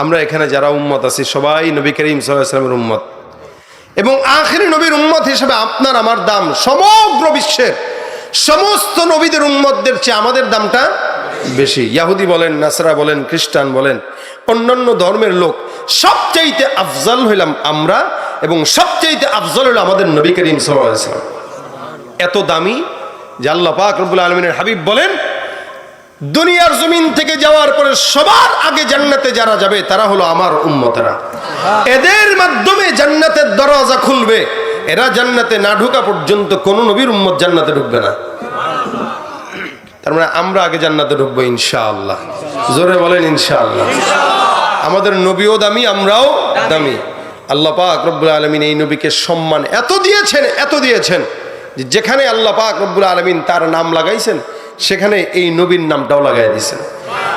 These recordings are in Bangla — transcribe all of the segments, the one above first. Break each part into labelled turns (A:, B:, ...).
A: আমরা এখানে যারা উম্মত আছি, সবাই নবী করিম সাল্লামের উম্মত। এবং আখেরি নবীর উম্মত হিসেবে আপনার, আমার দাম সমগ্র বিশ্বের সমস্ত নবীদের উম্মতদের চেয়ে আমাদের দামটা বেশি। ইয়াহুদি বলেন, নাসরা বলেন, খ্রিস্টান বলেন, অন্যান্য ধর্মের লোক সবচাইতে আফজাল হইলাম আমরা এবং সবচাইতে আফজল হইল আমাদের নবী করিম সাল্লাম এত দামি আল্লাহ পাক আলমিনের হাবিব বলেন দুনিয়ার জমিন থেকে যাওয়ার পরে সবার আগে জান্নাতে যারা যাবে, তারা হলো আমার উম্মতেরা। এদের মাধ্যমে জান্নাতের দরজা খুলবে। এরা জান্নাতে না ঢোকা পর্যন্ত কোন নবীর উম্মত জান্নাতে ঢুকবে না। তার মানে আমরা আগে জান্নাতে ঢুকবো ইনশাআল্লাহ। জোরে বলেন ইনশাআল্লাহ। আমাদের নবীও দামি, আমরাও দামি। আল্লাহ পাক রব্বুল আলমিন এই নবীকে সম্মান এত দিয়েছেন এত দিয়েছেন যেখানে আল্লাহ পাক রব্বুল আলমিন তার নাম লাগাইছেন সেখানে এই নবীর নামটাও লাগাই দিয়েছেন।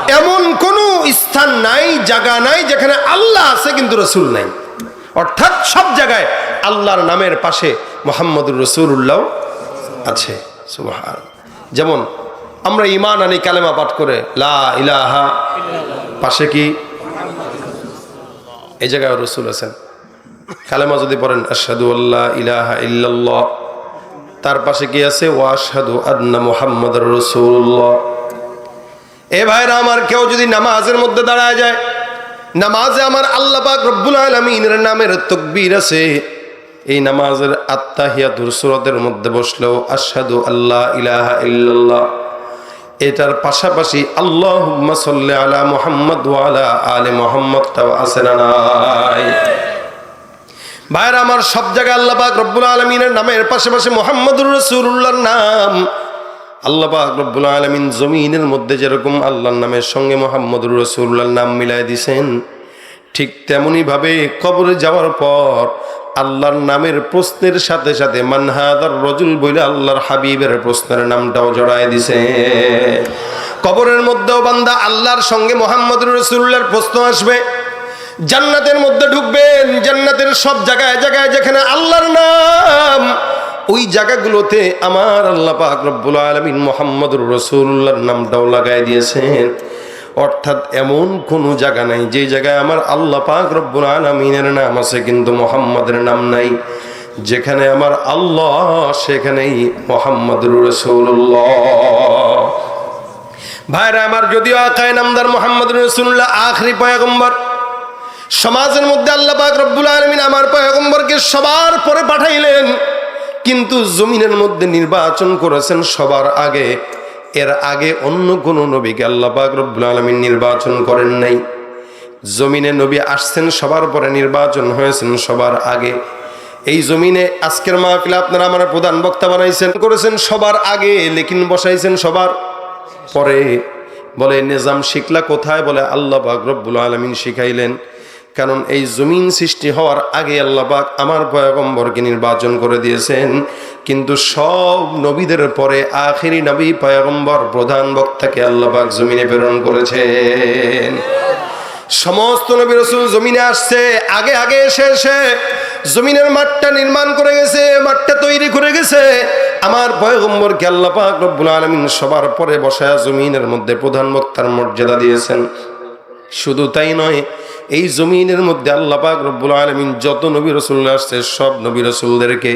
A: এমন কোন স্থান নাই, জায়গা নাই, যেখানে আল্লাহ আছে কিন্তু রসুল নাই। অর্থাৎ সব জায়গায় আল্লাহর নামের পাশে মোহাম্মদুর রসুল্লাহ আছে। সুবহান। যেমন আমরা ইমান আনি, কালেমা পাঠ করে, লা ইলাহা পাশে কি? এই জায়গায় রসুল আছেন। কালেমা যদি পড়েন, আশহাদু আল্লাহ ইলাহা ইল্লাল্লাহ। তার পাশে কি আছে? ওয়াশহাদু আদনা মুহাম্মাদুর রসুল্লাহ এ ভাইরা, আমার কেউ যদি নামাজের মধ্যে দাঁড়ায় যায়, নামাজে আমার আল্লাহ পাক রব্বুল আলামিনের নামের তাকবীর আছে, এই নামাজের আত্তাহিয়াতুর সূরাতের মধ্যে বসলেও আশহাদু আল্লাহ ইলাহা ইল্লাল্লাহ। এটার পাশাপাশি আল্লাহ সাল্লি আলা মোহাম্মদ ওয়া আলা আলি মুহাম্মদটাও আছে না নাই? ভাইরা, আমার সব জায়গায় আল্লাহ পাক রব্বুল আলমিনের নামের পাশাপাশি মোহাম্মদুর রসুল্লাহর নাম। আল্লাহ পাক রব্বুল আলমিন জমিনের মধ্যে যেরকম আল্লাহর নামের সঙ্গে মোহাম্মদুর রসুল্লাহর নাম মিলাই দিছেন, ঠিক তেমনি ভাবে কবরে যাওয়ার পর আল্লাহর নামের প্রশ্নের সাথে সাথে মানহাদার রজুল বলে আল্লাহর হাবিবের প্রশ্নের নামটাও জড়ায় দিছে। কবরের মধ্যেও বান্দা আল্লাহর সঙ্গে মোহাম্মদুর রসুল্লাহর প্রশ্ন আসবে। জান্নাতের মধ্যে ঢুকবেন, জান্নাতের সব জায়গায় জায়গায় যেখানে আল্লাহর নাম, ওই জায়গাগুলোতে আমার আল্লাহ পাক রব্বুল আলমিন মোহাম্মদুর রসুল্লাহর নামটাও লাগাই দিয়েছেন। অর্থাৎ এমন কোনো জায়গা নাই যে জায়গায় আমার আল্লাহ পাক রব্বুল আলমিনের নাম আছে, কিন্তু মোহাম্মদের নাম নাই। যেখানে আমার আল্লাহ, সেখানেই মোহাম্মদুর রসুল্লাহ ভাইরা, আমার যদিও আকায় নামদার মোহাম্মদ রসুল্লাহ আখরি পয়গম্বর সমাজের মধ্যে আল্লাহ পাক রব্বুল আলমিন আমার পয়গম্বরকে সবার পরে পাঠাইলেন। কিন্তু জমিনের মধ্যে নির্বাচন করেছেন সবার আগে। এর আগে অন্য কোন নবীকে আল্লাহ পাক রব্বুল আলমিন নির্বাচন করেন নাই। জমিনে নবী আসছেন, সবার পরে নির্বাচন হয়েছেন সবার আগে। এই জমিনে আজকের মাহফিলে আপনারা আমার প্রধান বক্তা বানাইছেন, করেছেন সবার আগে, লেকিন বসাইছেন সবার পরে। বলে, নিজাম শিখলা কোথায়? বলে, আল্লাহ পাক রব্বুল আলমিন শিখাইলেন। কারণ এই জমিন সৃষ্টি হওয়ার আগে আল্লাহ পাক আমার পয়গম্বরকে নির্বাচন করে দিয়েছেন। কিন্তু সব নবীদের পরে আখেরি নবী পয়গম্বর প্রধান বক্তাকে আল্লাহ পাক জমিনে প্রেরণ করেছেন। সমস্ত নবী রসুল জমিনে আসছে, আগে আগে এসে এসে জমিনের মাঠটা নির্মাণ করে গেছে, মাঠটা তৈরি করে গেছে। আমার পয়গম্বরকে আল্লাহ পাক রব্বুল আলমিন সবার পরে বসায়া জমিনের মধ্যে প্রধান বক্তার মর্যাদা দিয়েছেন। শুধু তাই নয়, এই জমিনের মধ্যে আল্লাহ পাক রব্বুল আলমিন যত নবী রসুল্লা আসছে, সব নবী রসুলদেরকে,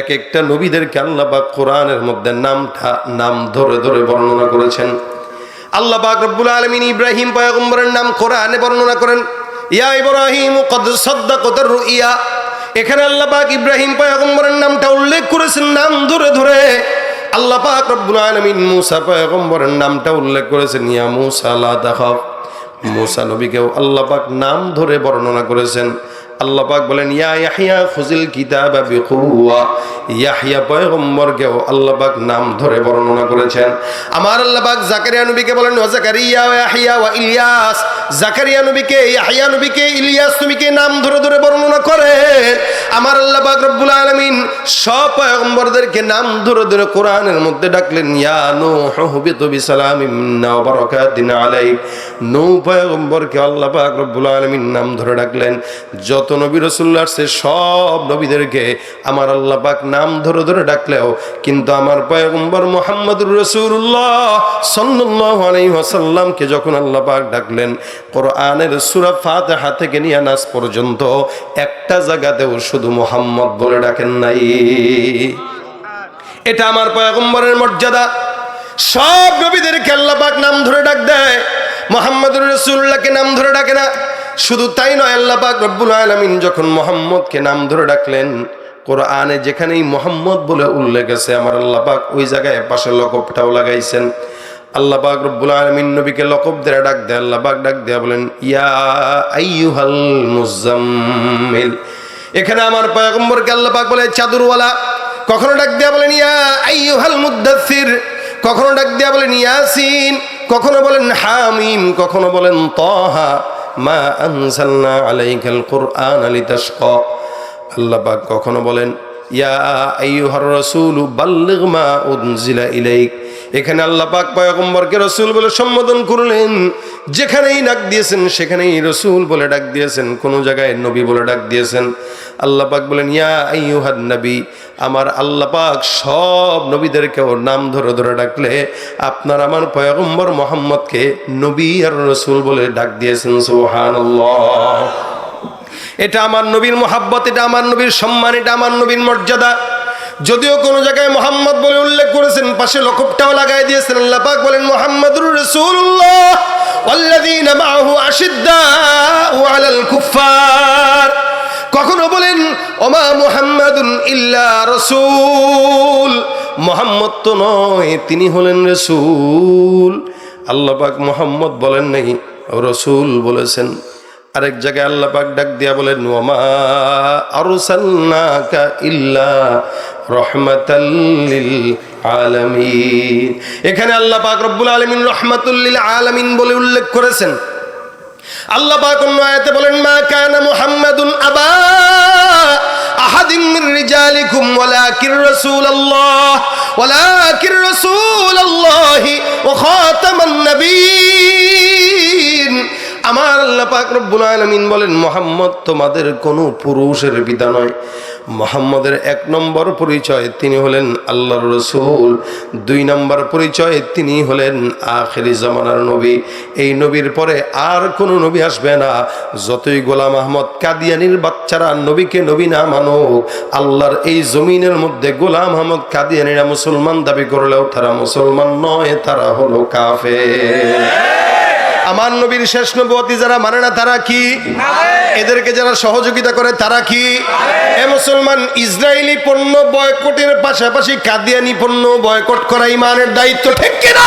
A: এক একটা নবীদেরকে আল্লাহ পাক কোরআনের মধ্যে নামটা, নাম ধরে ধরে বর্ণনা করেছেন। আল্লাহ পাক রব্বুল আলমিন ইব্রাহিম পয়গম্বরের নাম কোরআনে বর্ণনা করেন, ইয়া ইব্রাহিম কদ সদ্দাকতার ইয়া এখানে আল্লাহ পাক ইব্রাহিম পয়গম্বরের নামটা উল্লেখ করেছেন, নাম ধরে ধরে। আল্লাহ পাক রব্বুল আলমিন মুসা পয়গম্বরের নামটা উল্লেখ করেছেন, ইয়া মুসা তাখাফ। মুসা নবীকেও আল্লাহ পাক নাম ধরে বর্ণনা করেছেন। আল্লাহ পাক বলেন, ইয়া ইয়াহিয়া, খুজিল কিতাবা ইয়াহিয়া পয়গম্বরকেও আল্লাহ পাক নাম ধরে বর্ণনা করেছেন। আমার আল্লাহ পাক জাকারিয়া নবীকে বলেন, ও জাকারিয়া ইয়াহিয়া ওয়া ইলিয়াস জাকারিয়া নবীকে, ইয়াহিয়া নবীকে, ইলিয়াস নবীকে নাম ধরে ধরে বর্ণনা করে। আমার আল্লাহ পাক রব্বুল আলামিন সব পয়গম্বরদেরকে নাম ধরে ধরে কোরআনের মধ্যে ডাকলেন, ইয়া নূহু বিতু বিসালামিন ওয়া বারাকাতিন আলাইক। নূহ পয়গম্বরকে আল্লাহ পাক রব্বুল আলামিন নাম ধরে ডাকলেন। যত নবী রাসূলুল্লাহ আসছে, সব নবীদেরকে আমার আল্লাহ পাক নাম ধরে ধরে ডাকলেও, কিন্তু আমার পয়গম্বর মুহাম্মদুর রাসূলুল্লাহ সাল্লাল্লাহু আলাইহি ওয়াসাল্লামকে যখন আল্লাহ পাক ডাকলেন কোরআনের সুরা ফাতিহা থেকে নিয়ে নাস পর্যন্ত একটা জায়গাতেও শুধু মোহাম্মদ বলে ডাকেন নাই। এটা আমার পয়গম্বরের মর্যাদা। সব আল্লাহ পাক নাম ধরে ডাক দেয়। মোহাম্মদুর রসুল্লাহকে নাম ধরে ডাকে না। শুধু তাই নয় পাক রব্বুল আলমিন যখন মোহাম্মদকে নাম ধরে ডাকলেন, কোরআনে যেখানেই মোহাম্মদ বলে উল্লেখ আছে, আমার আল্লাহ পাক ওই জায়গায় পাশে লকবটাও লাগাইছেন। আল্লাহ পাক রব্বুল আলমিন নবীকে লকব দেয়া ডাক দেয়, আল্লাহ পাক ডাক দেয়া বলেন, ইয়া এখানে আমার পয়গম্বরকে আল্লাহ পাক বলে, চাদুরওয়ালা। কখনো ডাক দেয়া বলেন, ইয়া আইয়ুহাল মুদ্দাসির কখনো ডাক দেয়া বলেন, ইয়াসিন। কখনো বলেন, হামিম। কখনো বলেন, তহা। মা আনজালনা আলাইকাল কুরআন লিতাশকা। আল্লাহ পাক কখনো বলেন, ইয়া আইয়ুহার রাসূল বাল্লিগ মা উনজিলা ইলাইক। এখানে আল্লাহ পাক পয়গম্বরকে রসুল বলে সম্বোধন করলেন। যেখানেই ডাক দিয়েছেন, সেখানেই রসুল বলে ডাক দিয়েছেন। কোনো জায়গায় নবী বলে ডাক দিয়েছেন। আল্লাহ পাক বলেন, ইয়া আইয়ুহান নবী, আমার আল্লাহ পাক সব নবীদেরকেও নাম ধরে ধরে ডাকলে, আপনার আমার পয়গম্বর মোহাম্মদকে নবী আর রসুল বলে ডাক দিয়েছেন, সুবহানাল্লাহ। এটা আমার নবীর মোহাব্বত, এটা আমার নবীর সম্মান, এটা আমার নবীর মর্যাদা। যদিও কোনো জায়গায় মোহাম্মদ বলে উল্লেখ করেছেন পাশে লকবটাও লাগাই দিয়েছেন আল্লাহ পাক বলেন মোহাম্মদুর রাসূলুল্লাহ والذين معه أشداء على الكفار কখনো বলেন ওমা মুহাম্মাদুন ইল্লা রসুল মোহাম্মদ তো নয় তিনি হলেন রসুল আল্লাহ পাক মোহাম্মদ বলেন নাই রসুল বলেছেন আরেক জায়গায় আল্লাহ পাক ডাক দিয়া বলেন, ওমা আরসালনাকা ইল্লা রহমাতাল্লিল আলামিন। এখানে আল্লাহ পাক রব্বুল আলামিন রহমাতুল্লিল আলামিন বলে উল্লেখ করেছেন। আল্লাহ পাক অন্য আয়াতে বলেন, মা কানা মুহাম্মাদুন আবা আহাদিন মিন রিজালিকুম ওয়ালাকিন রাসূলুল্লাহ ওয়ালাকিন রাসূলুল্লাহ ওয়া খাতামান নবীন আমার আল্লাহ পাক রব্বুল আলামিন বলেন, মোহাম্মদ তোমাদের কোনো পুরুষের পিতা নয়। মোহাম্মদের এক নম্বর পরিচয় তিনি হলেন আল্লাহর রসুল। দুই নম্বর পরিচয় তিনি হলেন আখেরি জামানার নবী। এই নবীর পরে আর কোনো নবী আসবে না। যতই গোলাম আহমদ কাদিয়ানির বাচ্চারা নবীকে নবী না মানুক, আল্লাহর এই জমিনের মধ্যে গোলাম আহমদ কাদিয়ানিরা মুসলমান দাবি করলেও তারা মুসলমান নয়, তারা হলো কাফে আমার নবীর শেষ নবতী যারা মানে না তারা কি? এদেরকে যারা সহযোগিতা করে তারা কি? এ মুসলমান ইসরায়েলি পণ্য বয়কটের পাশাপাশি কাদিয়ানি পণ্য বয়কট করা ইমানের দায়িত্ব ঠিক কিনা?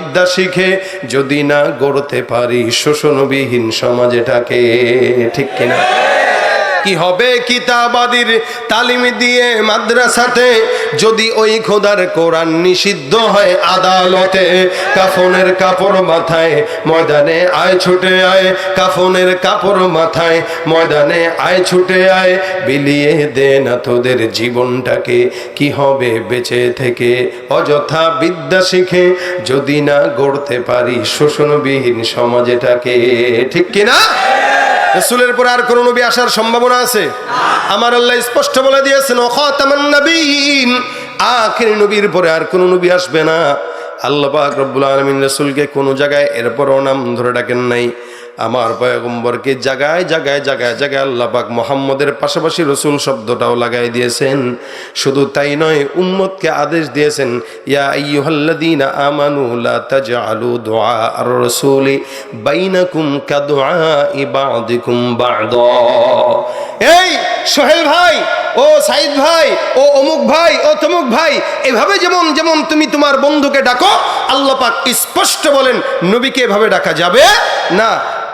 A: বিদ্যা শিখে যদি না গড়তে পারি শোষণবিহীন সমাজটাকে ঠিক কিনা? কি হবে কিতাবাদির তালিম দিয়ে মাদ্রাসাতে? যদি ওই খোদার কোরআন নিষিদ্ধ হয় আদালতে, কাফনের কাপড় মাথায় ময়দানে আয়, ছুটে আয়। কাফনের কাপড় মাথায় ময়দানে আয়, ছুটে আয়। বিলিয়ে দে না তোদের জীবনটাকে, কি হবে বেঁচে থেকে? অযথা বিদ্যা শিখে যদি না গড়তে পারি শোষণবিহীন সমাজেটাকে, ঠিক কিনা? রসুলের পরে আর কোনো নবী আসার সম্ভাবনা আছে? আমার আল্লাহ স্পষ্ট বলে দিয়েছেন অখাতামান নবীন আখির নবীর পরে আর কোনো নবী আসবে না। আল্লাহ পাক রব্বুল আলমিন রসুলকে কোনো জায়গায় এরপরও নাম ধরে ডাকেন নাই। আমার পয়গম্বরকে জাগায় জাগায় জাগায় জাগায় আল্লাহ পাক মোহাম্মদের পাশাপাশি রসুল শব্দটাও লাগাই দিয়েছেন। শুধু তাই নয়, উম্মতকে আদেশ দিয়েছেন, ইয়া আইয়ুহাল্লাযীনা আমানু লা তাজআলু দুআ আর রাসূলি বাইনাকুম কাদুআই বা'দিকুম বা'দা। এই সোহেল ভাই, ও সাইদ ভাই, ও অমুক ভাই, ও তমুক ভাই, এভাবে যেমন যেমন তুমি তোমার বন্ধুকে ডাকো, আল্লাহ পাক স্পষ্ট বলেন, নবীকে এভাবে ডাকা যাবে না।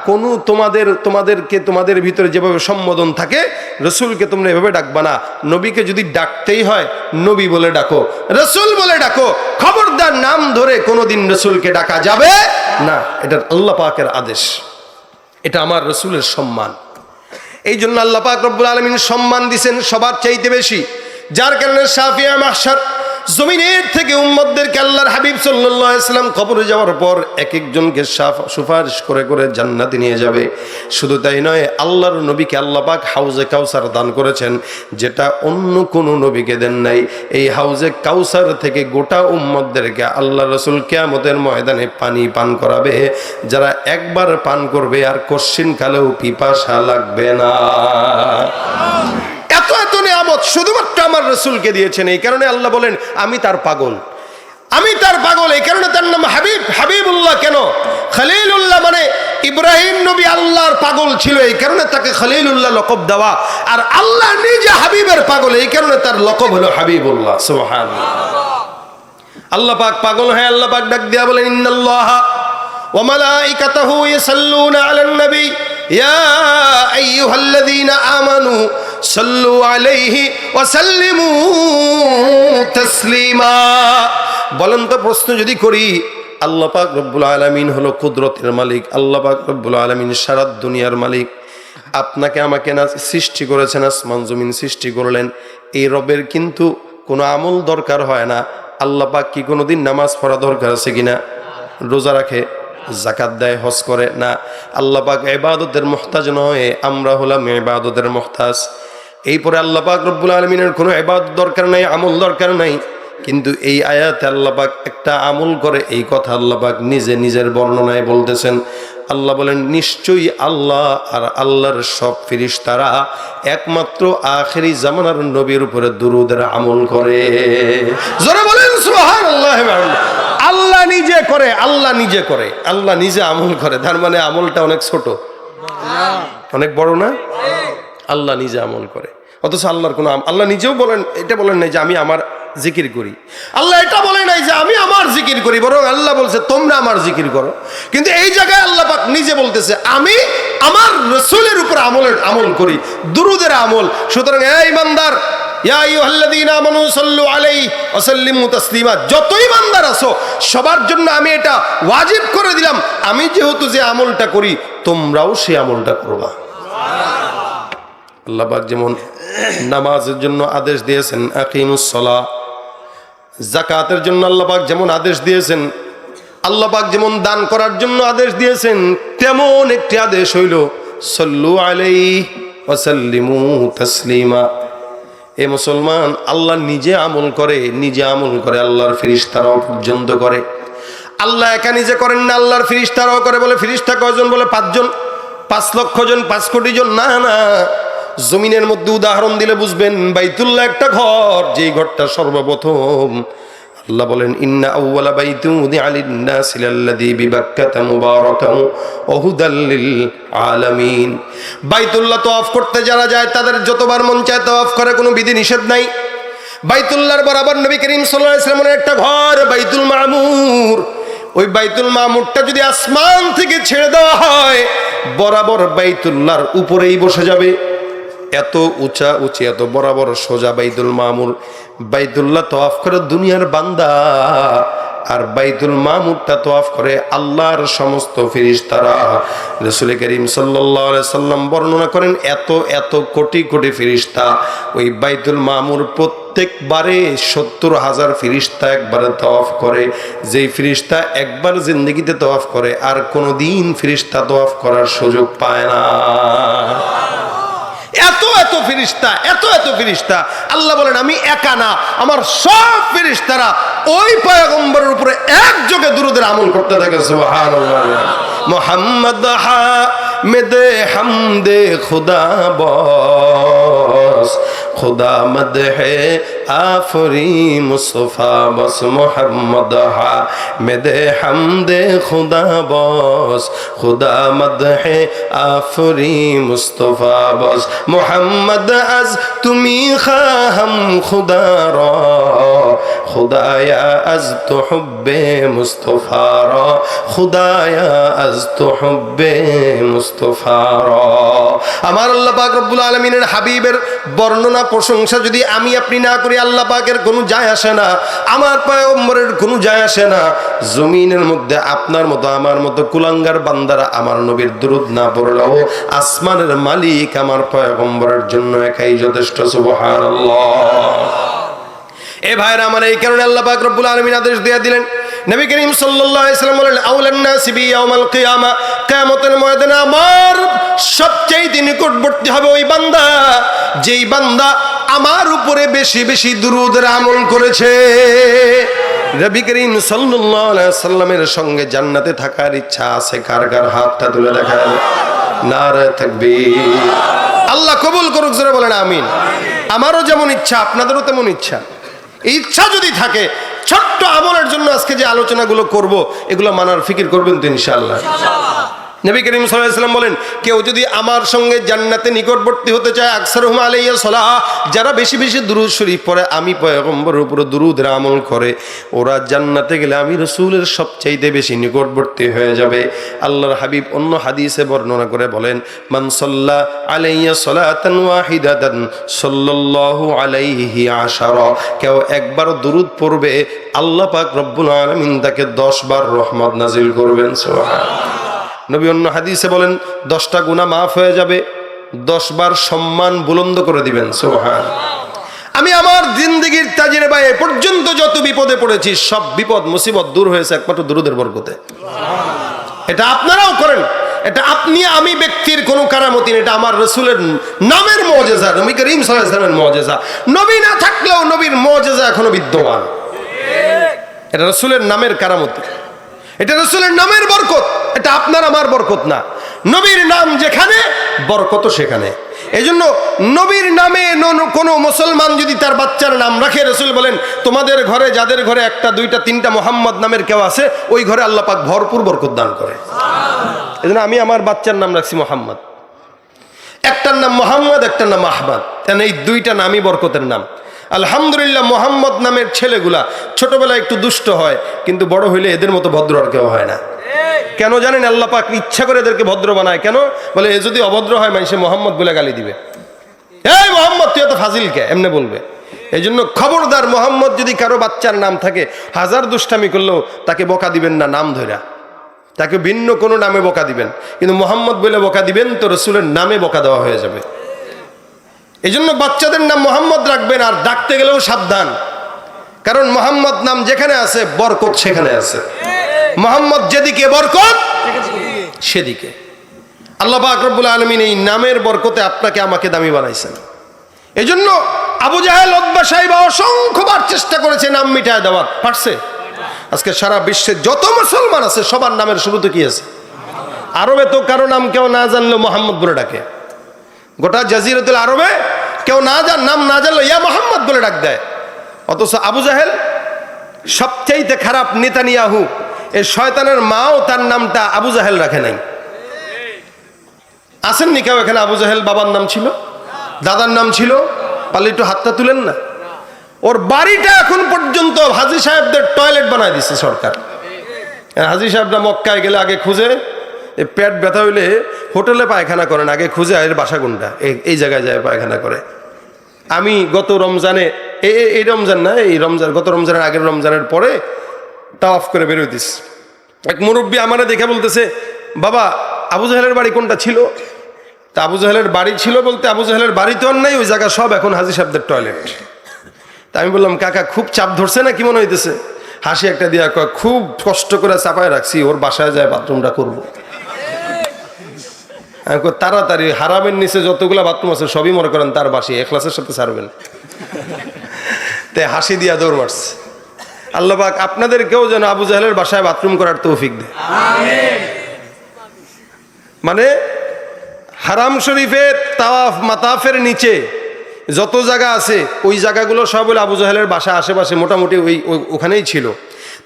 A: কোনো তোমাদের, তোমাদেরকে, তোমাদের ভিতরে যেভাবে সম্বোধন থাকে, রসুলকে তোমরা এভাবে ডাকবা না। নবীকে যদি ডাকতেই হয়, নবী বলে ডাকো। রসুল বলে ডাকো। খবরদার নাম ধরে কোনোদিন রসুলকে ডাকা যাবে না। এটা আল্লাহ পাকের আদেশ। এটা আমার রসুলের সম্মান। এই জন্য আল্লাহ পাক রব্বুল আলমিন সম্মান দিছেন সবার চাইতে বেশি। যার কারণে সাফিয়া মাহসার জমিনের থেকে উম্মদদেরকে আল্লাহর হাবিব সাল্লাল্লাহু ইসলাম কবরে যাওয়ার পর এক একজনকে সুপারিশ করে করে জান্নাতে নিয়ে যাবে। শুধু তাই নয়, আল্লাহর নবীকে পাক হাউজে কাউসার দান করেছেন, যেটা অন্য কোনো নবীকে দেন নাই। এই হাউজে কাউসার থেকে গোটা উম্মদদেরকে আল্লাহ রসুল কেয়ামতের ময়দানে পানি পান করাবে। যারা একবার পান করবে, আর কশ্চিন কালেও পিপাসা লাগবে না। এত এত নিয়ামত শুধুমাত্র আমার রসুলকে দিয়েছেন, এই কারণে আল্লাহ বলেন, আমি তার পাগল। আমি তার পাগল, এই কারণে তার নাম হাবিব। হাবিবুল্লাহ কেন? খালিলুল্লাহ মানে ইব্রাহিম নবী আল্লাহর পাগল ছিল, এই কারণে তাকে খালিলুল্লাহ লকব দেওয়া। আর আল্লাহ নিজে হাবিবের পাগল, এই কারণে তার লকব হলো হাবিবুল্লাহ সুবহান আল্লাহ পাক পাগল হ্যাঁ আল্লাহ পাক ডাক দিয়া বলেন, ইন্নাল্লাহ ওয়া মালাইকাতাহু ইয়াসাল্লুনা আলান নবী ইয়া আইয়ুহাল্লাযীনা আমানু সাল্লু আলাইহি ওয়া সাল্লিমু তাসলিমা। বলেন তো প্রশ্ন যদি করি, আল্লাহ পাক রব্বুল আলামিন হলো কুদরতের মালিক, আল্লাহ পাক রব্বুল আলামিন সারা দুনিয়ার মালিক। আপনাকে আমাকে না সৃষ্টি করেছেন, আসমান জমিন সৃষ্টি করলেন। এই রবের কিন্তু কোনো আমল দরকার হয় না। আল্লাহ পাক কি কোনোদিন নামাজ পড়া দরকার আছে কিনা? রোজা রাখে জাকাত দেয়, হজ করে? না। আল্লাহ পাক এবাদতের মোহতাজ নয়, আমরা হলাম এবাদতের মোহতাজ। এই পরে আল্লাহ পাক রব্বুল আলমিনের কোনো এবাদত দরকার নাই, আমল দরকার নাই। কিন্তু এই আয়াতে আল্লাপাক একটা আমল করে, এই কথা আল্লাপাক নিজে নিজের বর্ণনায় বলতেছেন। আল্লাহ বলেন, নিশ্চয়ই আল্লাহ আর আল্লাহর সব ফিরিস তারা একমাত্র আখেরি জামানার নবীর উপরে দুরুদের আমল করে। জোরে বলেন, আল্লাহ নিজে করে, আল্লাহ নিজে করে, আল্লাহ নিজে আমল করে। তার মানে আমলটা অনেক ছোট। অনেক বড় না? আল্লাহ নিজে আমল করে। অথচ আল্লাহর কোনো আল্লাহ নিজেও বলেন, এটা বলেন নাই যে আমি আমার জিকির করি। আল্লাহ এটা বলে নাই যে আমি আমার জিকির করি, বরং আল্লাহ বলছে, তোমরা আমার জিকির করো। কিন্তু এই জায়গায় আল্লাহ পাক নিজে বলতেছে, আমি আমার রসুলের উপর আমলের আমল করি, দুরুদের আমল। সুতরাং, এ ইমানদার, ইয়া আইয়ুহাল্লাযীনা আমানু সাল্লু আলাইহি ওয়া তাসলিমা যত ইমানদার আছো, সবার জন্য আমি এটা ওয়াজিব করে দিলাম। আমি যেহেতু যে আমলটা করি, তোমরাও সেই আমলটা করবা। আল্লাহবাক যেমন নামাজের জন্য আদেশ দিয়েছেন আকিমুসলা জাকাতের জন্য আল্লাহবাক যেমন আদেশ দিয়েছেন, আল্লাহবাক যেমন দান করার জন্য আদেশ দিয়েছেন, তেমন একটি আদেশ হইল, সল্লু আলাই ওয়াসাল্লিমু তাসলিমা। এ মুসলমান আল্লাহ নিজে আমল করে, নিজে আমল করে আল্লাহর ফিরিস্তারাও পর্যন্ত করে। আল্লাহ একা নিজে করেন না, আল্লাহর ফিরিস্তারাও করে বলে, ফিরিস্তা কয়জন বলে, পাঁচজন? পাঁচ লক্ষ জন, পাঁচ কোটি জন? না না। জমিনের মধ্যে উদাহরণ দিলে বুঝবেন, বাইতুল্লাহ একটা ঘর, যেই ঘরটা সর্বপ্রথম। আল্লাহ বলেন, ইন্না আউওয়ালা বাইতু উদিআ লিন-নাসি লাল্লাযী বিবাক্কাতা মুবারাকান ওয়া হুদাল লিল আলামিন। বাইতুল্লাহ তওয়াফ করতে যারা যায়, তাদের যতবার মন চায় তওয়াফ করে, কোনো বিধি নিষেধ নাই। বাইতুল্লাহর বরাবর নবী করিম সাল্লাল্লাহু আলাইহি ওয়াসাল্লামের একটা ঘর, বাইতুল মামুর। ওই বাইতুল মামুরটা যদি আসমান থেকে ছেড়ে দেওয়া হয়, বরাবর বাইতুল্লাহর উপরেই বসে যাবে। এত উঁচা উঁচি, এত বরাবর সোজা বাইতুল মামুর বাইতুল্লাহ তোয়াফ করে দুনিয়ার বান্দা। আর বাইতুল মামুরটা তোয়াফ করে আল্লাহর সমস্ত ফিরিস্তারা রসুল করিম সাল্লাম বর্ণনা করেন, এত এত কোটি কোটি ফিরিস্তা ওই বাইতুল মামুর প্রত্যেকবারে সত্তর হাজার ফিরিস্তা একবারে তওয়াফ করে। যেই ফিরিস্তা একবার জিন্দগিতে তওয়াফ করে, আর কোনো দিন ফিরিস্তা তওয়াফ করার সুযোগ পায় না। এত এত ফিরিস্তা, এত এত ফিরিস্তা। আল্লাহ বলেন, আমি একা না, আমার সব ফিরিস্তারা ওই পয়গম্বরের উপরে একযোগে দুরুদের আমল করতে থাকে মোহাম্মদ হা মেদে হামদে খুদা বস খুদা মদ হে আফরি মুস্তফা, বস মোহাম্মদ হা। মেদে হামদে খুদা বস, খুদা মদ হে আফরি মুস্তফা, বস মোহাম্মদ আজ তুমি খাহম খুদা র। খুদায়া আজ তো হুব্বে মুস্তফা র। খুদায়া আজ তো হুব্বে মুস্তফা র। আমার আল্লাহ পাক রব্বুল আলমিনের হাবিবের বর্ণনা প্রশংসা যদি আমি আপনি না করি, আল্লাহ পাকের কোনো যায় আসে না, আমার পয়গম্বরের কোনো যায় আসে না, জমিনের মধ্যে আপনার মতো, আমার মতো কুলাঙ্গার বান্দারা আমার নবীর দুরুদ না পড়লেও আসমানের মালিক আমার পয়গম্বরের জন্য একাই যথেষ্ট, সুবহানাল্লাহ। এ ভাইরা আমার এই কারণে আল্লাহ পাক রব্বুল আলামিন আদেশ দিয়ে দিলেন নবী করিম সাল্লাম বলেন, আউলান নাসি বি ইয়াউমাল কিয়ামা কিয়ামতের ময়দানে আমার সবচেয়ে দিন নিকটবর্তী হবে ওই বান্দা, যেই বান্দা আমার উপরে বেশি বেশি দুরূদের আমল করেছে। নবী করিম সাল্লামের সঙ্গে জান্নাতে থাকার ইচ্ছা আছে, কার কার? হাতটা তুলে দেখায় নারে তাকবীর। আল্লাহ কবুল করুক, জোরে বলেন, আমিন। আমারও যেমন ইচ্ছা, আপনাদেরও তেমন ইচ্ছা। ইচ্ছা যদি থাকে ছোট্ট আমলের জন্য আজকে যে আলোচনাগুলো করব এগুলো মানার ফিকির করবেন তো ইনশাআল্লাহ। নবী করিম সাল্লাম বলেন, কেউ যদি আমার সঙ্গে জান্নাতে নিকটবর্তী হতে চায় আকসার হুমা আলাইয়া সলাহ। যারা বেশি বেশি দুরুদ শরীফ পড়ে, আমি পয়গম্বরের উপরে দুরুদের আমল করে, ওরা জান্নাতে গেলে আমি রসুলের সবচাইতে বেশি নিকটবর্তী হয়ে যাবে। আল্লাহর হাবিব অন্য হাদিসে বর্ণনা করে বলেন মানসল্লা আলাইয়া সলাতান ওয়াহিদাতান আলাইহি কেউ একবার দুরুদ পড়বে, আল্লাহ পাক রব্বুল আলামিন তাকে 10 বার রহমত নাজিল করবেন, সুবহানাল্লাহ। নবী অন্য হাদিসে বলেন, দশটা গুণা মাফ হয়ে যাবে দশ বার সম্মান বুলন্দ করে দিবেন সোহান আমি আমার জিন্দগির তাজিরে বাইরে পর্যন্ত যত বিপদে পড়েছি, সব বিপদ, মুসিবত দূর হয়েছে একমাত্র দুরুদের বরকতে। এটা আপনারাও করেন, এটা আপনি, আমি ব্যক্তির কোনো কারামতি এটা আমার রসুলের নামের মজেজা, নবী করিম সাল্লামের মজেজা। নবী না থাকলেও নবীর মজেজা এখনও বিদ্যমান। এটা রসুলের নামের কারামতি। এটা রসুলের নামের বরকত, এটা আপনার আমার বরকত না। নবীর নাম যেখানে বরকত সেখানে। এই জন্য নবীর নামে কোনো মুসলমান যদি তার বাচ্চার নাম রাখে, রসুল বলেন, তোমাদের ঘরে, যাদের ঘরে একটা, দুইটা, তিনটা মোহাম্মদ নামের কেউ আছে, ওই ঘরে আল্লাহ পাক ভরপুর বরকত দান করে। এই জন্য আমি আমার বাচ্চার নাম রাখছি মোহাম্মদ। একটার নাম মোহাম্মদ, একটার নাম আহমদ। কেন এই দুইটা নামই বরকতের নাম। আলহামদুলিল্লাহ মোহাম্মদ নামের ছেলেগুলা ছোটবেলায় একটু দুষ্ট হয়, কিন্তু বড় হইলে এদের মতো ভদ্র আর কেউ হয় না। কেন জানেন আল্লাহ পাক ইচ্ছা করে এদেরকে ভদ্র বানায়, কেন? বলে এ যদি অভদ্র হয় মানুষে মোহাম্মদ বলে গালি দিবে। এই মোহাম্মদ, তুই এত ফাজিল কে? এমনি বলবে। এই জন্য খবরদার মোহাম্মদ যদি কারও বাচ্চার নাম থাকে, হাজার দুষ্টামি করলেও তাকে বকা দিবেন না নাম ধইরা। তাকে ভিন্ন কোনো নামে বকা দিবেন। কিন্তু মোহাম্মদ বলে বকা দিবেন তো রসুলের নামে বকা দেওয়া হয়ে যাবে। এই জন্য বাচ্চাদের নাম মোহাম্মদ রাখবেন আর ডাকতে গেলেও সাবধান। কারণ মোহাম্মদ নাম যেখানে আছে, বরকত সেখানে আছে। মোহাম্মদ যেদিকে বরকত, সেদিকে। আল্লাহ পাক রব্বুল আলমিন এই নামের বরকতে আপনাকে আমাকে দামি বানাইছেন। এই জন্য আবু জাহেল অব্বা সাহেব অসংখ্যবার চেষ্টা করেছে নাম মিটায় দেওয়ার। পারছে? আজকে সারা বিশ্বে যত মুসলমান আছে, সবার নামের শুরুতে কি আছে? আরবে তো কারও নাম কেউ না জানলেও মোহাম্মদ বলে ডাকে। গোটা জাজিরতুল আরবে কেউ না জান, নাম না জানলো ইয়া মোহাম্মদ বলে ডাক দেয়। অথচ আবু জাহেল সবচাইতে খারাপ নেতানিয়াহু এই শয়তানের মাও তার নামটা আবু জাহেল রাখে নাই। আসেননি কেউ এখানে আবু জাহেল বাবার নাম ছিল? দাদার নাম ছিল? পারলে একটু হাতটা তুলেন না। ওর বাড়িটা এখন পর্যন্ত হাজি সাহেবদের টয়লেট বানায় দিচ্ছে সরকার। হাজি সাহেবরা মক্কায় গেলে আগে খুঁজে এই পেট ব্যথা হইলে হোটেলে পায়খানা করেন আগে খুঁজে এর বাসা কোনটা? এই- জায়গায় যায় পায়খানা করে। আমি গত রমজানে এই এই- রমজান না, এই রমজান, গত রমজানের আগের রমজানের পরে তাওয়াফ করে বেরোয় দিস এক মুরব্বী আমারে দেখে বলতেছে, বাবা, আবু জাহেলের বাড়ি কোনটা ছিল? তা আবু জাহেলের বাড়ি ছিল বলতে আবু জাহেলের বাড়ি তো আর নাই ওই জায়গা সব এখন হাজি সাহেবদের টয়লেট। তা আমি বললাম, কাকা, খুব চাপ ধরছে না কি মনে হইতেছে? হাসি একটা দিয়া খুব কষ্ট করে চাপায় রাখছি, ওর বাসায় যায় বাথরুমটা করব। তাড়াতাড়ি, হারামের নিচে যতগুলা বাথরুম আছে সবই মনে করেন তার বাসি এখলাসের সাথে ছাড়বেন। তে হাসি দিয়া দৌড় মারছে। আল্লাহ পাক আপনাদেরকেও যেন আবু জাহেলের বাসায় বাথরুম করার তৌফিক দেয়। মানে হারাম শরীফের তাওয়াফ মাতাফের নিচে যত জায়গা আছে, ওই জায়গাগুলো সব হলো আবু জাহেলের বাসা আশেপাশে মোটামুটি ওই ওই- ওখানেই ছিল।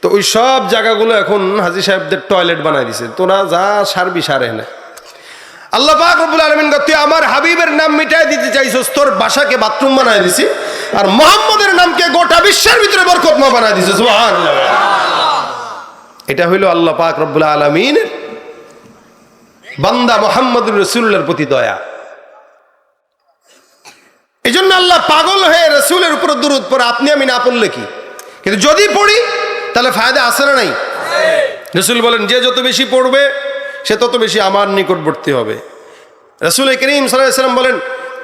A: তো ওই সব জায়গাগুলো এখন হাজি সাহেবদের টয়লেট বানাই দিছে। তোরা যা সারবি, সারে না আল্লাহ পাক রব্বুল আলামিন তুই আমার হাবিবের নাম মিটাই দিতে চাইছস তোর বাসাকে বাথরুম বানাই দিছি আর মোহাম্মদের নামকে গোটা বিশ্বের ভিতরে বরকতময় বানাই দিছিস সুবহানাল্লাহ। এটা হইল আল্লাহ পাক রব্বুল আলামিনের বান্দা মোহাম্মদুর রসুল্লার প্রতি দয়া। এই জন্য আল্লাহ পাগল হয়ে রসুলের উপর দূরত পরে আপনি আমি না পড়লে কি? কিন্তু যদি পড়ি তাহলে ফায়দা আসে না নাই? রসুল বলেন যে যত বেশি পড়বে সে তত বেশি আমার নিকটবর্তী হবে। রসুল করিম সাল্লাম বলেন,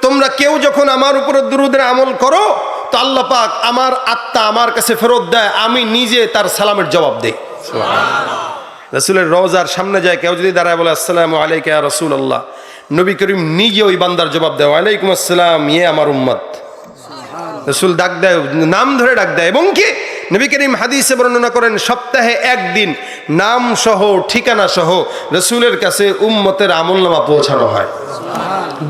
A: তোমরা কেউ যখন আমার উপরে দুরুদের আমল করো, তো আল্লাহ পাক আমার আত্মা আমার কাছে ফেরত দেয়, আমি নিজে তার সালামের জবাব দেই। রসুলের রওজার সামনে যায়, কেউ যদি দাঁড়ায় বলে, আসসালাম আলাইকা রসুল আল্লাহ নবী করিম নিজে ওই বান্দার জবাব দেয় আলাইকুম আসসালাম ইয়ে আমার উম্মত। রসুল ডাক দেয়, নাম ধরে ডাক দেয়, এবং কি? নবী করিম হাদিসে বর্ণনা করেন, সপ্তাহে একদিন নাম সহ, ঠিকানা সহ রসুলের কাছে উম্মতের আমলনামা পৌঁছানো হয়।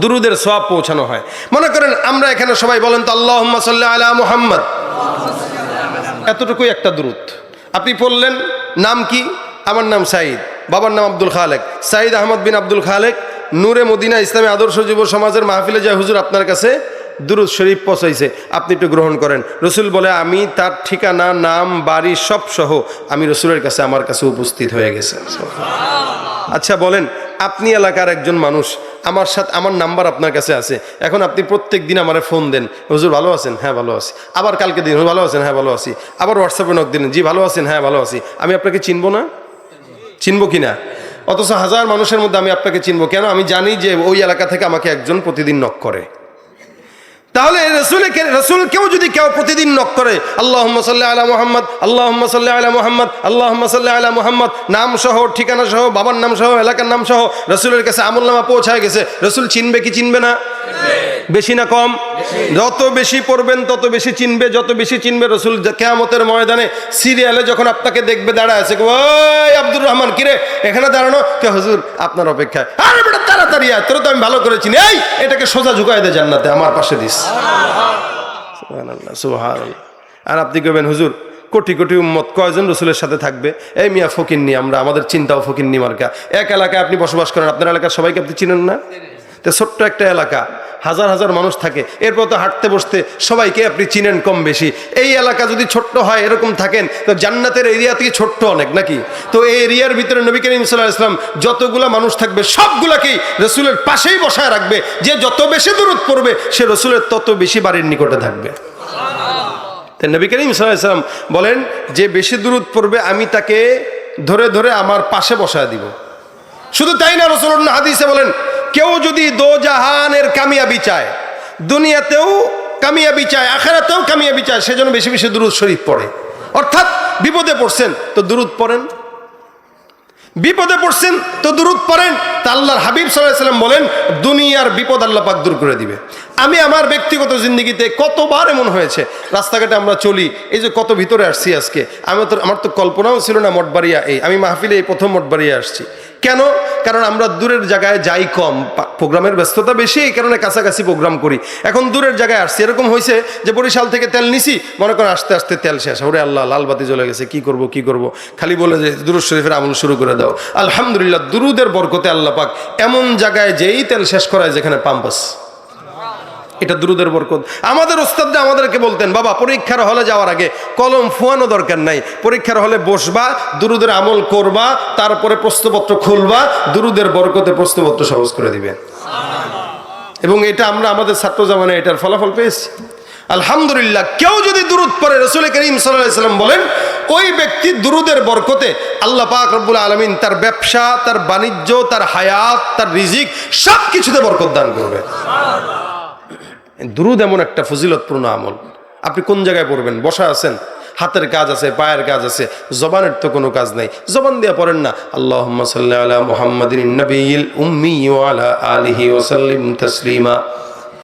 A: দুরুদের সব পৌঁছানো হয়। মনে করেন আমরা এখানে সবাই বলেন তো আল্লাহ সাল্লাহ আলা মুহাম্মদ। এতটুকুই একটা দূরত আপনি পড়লেন, নাম কি? আমার নাম সাইদ বাবার নাম আব্দুল খালেক। সাইদ আহমদ বিন আব্দুল খালেক, নূরে মদিনা ইসলামী আদর্শ যুব সমাজের মাহফিলে যায় হুজুর আপনার কাছে। দুরুদ শরীফ পৌঁছাইছে। আপনি একটু গ্রহণ করেন। রসুল বলে, আমি তার ঠিকানা, নাম, বাড়ি সব সহ আমি রসুলের কাছে, আমার কাছে উপস্থিত হয়ে গেছে। আচ্ছা বলেন, আপনি এলাকার একজন মানুষ, আমার সাথে, আমার নাম্বার আপনার কাছে আছে। এখন আপনি প্রত্যেক দিন আমার ফোন দেন, হুজুর, ভালো আছেন? হ্যাঁ ভালো আছি। আবার কালকে দিন ভালো আছেন? হ্যাঁ ভালো আছি। আবার হোয়াটসঅ্যাপে নক দিন জি, ভালো আছেন? হ্যাঁ ভালো আছি। আমি আপনাকে চিনবো না? চিনবো কি না অথচ হাজার মানুষের মধ্যে আমি আপনাকে চিনবো। কেন? আমি জানি যে ওই এলাকা থেকে আমাকে একজন প্রতিদিন নক করে। তাহলে রসুলে রসুল কেউ যদি কেউ প্রতিদিন নক করে আল্লাহ সাল্লাহ আলা মোহাম্মদ আল্লাহ সাল্লাহ আলা মোহাম্মদ আল্লাহ সাল্লাহ আলা মোহাম্মদ নাম সহ ঠিকানা সহ বাবার নাম সহ এলাকার নাম সহ রসুলের কাছে আমল নামা পৌঁছায় গেছে। রসুল চিনবে কি চিনবে না? বেশি না কম? যত বেশি পড়বেন তত বেশি চিনবে। যত বেশি চিনবে রসুল কেয়ামতের ময়দানে সিরিয়ালে যখন আপনাকে দেখবে দাঁড়ায় আছে ওই আব্দুর রহমান কিরে? এখানে দাঁড়ানো? কে হুজুর আপনার অপেক্ষায়। আরে বেটা তাড়াতাড়ি আয় তোর তো আমি ভালো করে চিনি। এই এটাকে সোজা ঝুঁকাই দে জান্নাতে আমার পাশে দিস। আর আপনি কবেন হুজুর কোটি কোটি উম্মত কয়জন রসুলের সাথে থাকবে? এই মিয়া ফকির নি আমরা আমাদের চিন্তাও ফকির নি মার্কা। এক এলাকায় আপনি বসবাস করেন আপনার এলাকার সবাইকে আপনি চিনেন না? তো ছোট্ট একটা এলাকা হাজার হাজার মানুষ থাকে। এরপর তো হাঁটতে বসতে সবাইকে আপনি চিনেন কম বেশি। এই এলাকা যদি ছোট্ট হয়, এরকম থাকেন, তো জান্নাতের এরিয়া থেকে ছোট্ট অনেক নাকি? তো এই এরিয়ার ভিতরে নবী করিম সাল্লাহ ইসলাম যতগুলা মানুষ থাকবে, সবগুলাকেই রসুলের পাশেই বসায় রাখবে। যে যত বেশি দূরত পড়বে, সে রসুলের তত বেশি বাড়ির নিকটে থাকবে। তাই নবী করিম সাল্লাম বলেন, যে বেশি দূরত পড়বে, আমি তাকে ধরে ধরে আমার পাশে বসায় দিব। শুধু তাই না, রসুল হাদিসে বলেন কেউ যদি দো জাহানের কামিয়াবি চায়, দুনিয়াতেও কামিয়াবি চায়, আখেরাতেও কামিয়াবি চায়, সেজন্য বেশি বেশি দুরুদ শরীফ পড়ে। অর্থাৎ বিপদে পড়ছেন, তো দুরুদ পড়েন। বিপদে পড়ছেন, তো দূরত পড়েন। তা আল্লাহর হাবিব সাল্লাহ সাল্লাম বলেন, দুনিয়ার বিপদ আল্লাহ পাক দূর করে দিবে। আমি আমার ব্যক্তিগত জিন্দগিতে কতবার এমন হয়েছে? রাস্তাঘাটে আমরা চলি, এই যে কত ভিতরে আসছি আজকে? আমি তো আমার তো কল্পনাও ছিল না মঠবাড়িয়া এই। আমি মাহফিলে এই প্রথম মঠবাড়িয়া আসছি। কেন? কারণ আমরা দূরের জায়গায় যাই কম। প্রোগ্রামের ব্যস্ততা বেশি, এই কারণে কাছাকাছি প্রোগ্রাম করি। এখন দূরের জায়গায় আসছি। এরকম হয়েছে যে বরিশাল থেকে তেল নিছি, মনে করেন আস্তে আস্তে তেল শেষ। ওরে আল্লাহ, লাল বাতি জ্বলে গেছে, কি করব কি করব? খালি বলে যে, দুরুদ শরীফের আমল শুরু করে দাও। আলহামদুলিল্লাহ, দুরুদের বরকতে আল্লাহ পাক এমন জায়গায় যেই তেল শেষ করায় যেখানে পাম্পাস এটা দুরুদের বরকত। আমাদের ওস্তাদরা আমাদেরকে বলতেন, বাবা, পরীক্ষার হলে যাওয়ার আগে কলম ফুয়ানো দরকার নাই। পরীক্ষার হলে বসবা, দুরুদের আমল করবা, তারপরে প্রশ্নপত্র খুলবা, দুরুদের বরকতে প্রশ্নপত্র সহজ করে দিবে। এবং এটা আমরা আমাদের ছাত্র জামানে এটার ফলাফল পেয়েছি। আলহামদুলিল্লাহ, কেউ যদি দুরুদ পড়ে, রসুল করিম সাল্লাম বলেন, ওই ব্যক্তি দুরুদের বরকতে আল্লাহ পাক রব্বুল আলমিন তার ব্যবসা, তার বাণিজ্য, তার হায়াত, তার রিজিক সব কিছুতে বরকত দান করবে। দুরুদ এমন একটা ফজিলতপূর্ণ আমল। আপনি কোন জায়গায় পড়বেন? বসা আছেন? হাতের কাজ আছে, পায়ের কাজ আছে, জবানের তো কোনো কাজ নাই। জবান দিয়ে পড়েন না আল্লাহ সাল্লাহ মোহাম্মদিন নবীল উম্মি আলা আলিহি ওসাল্লিম তসলিমা।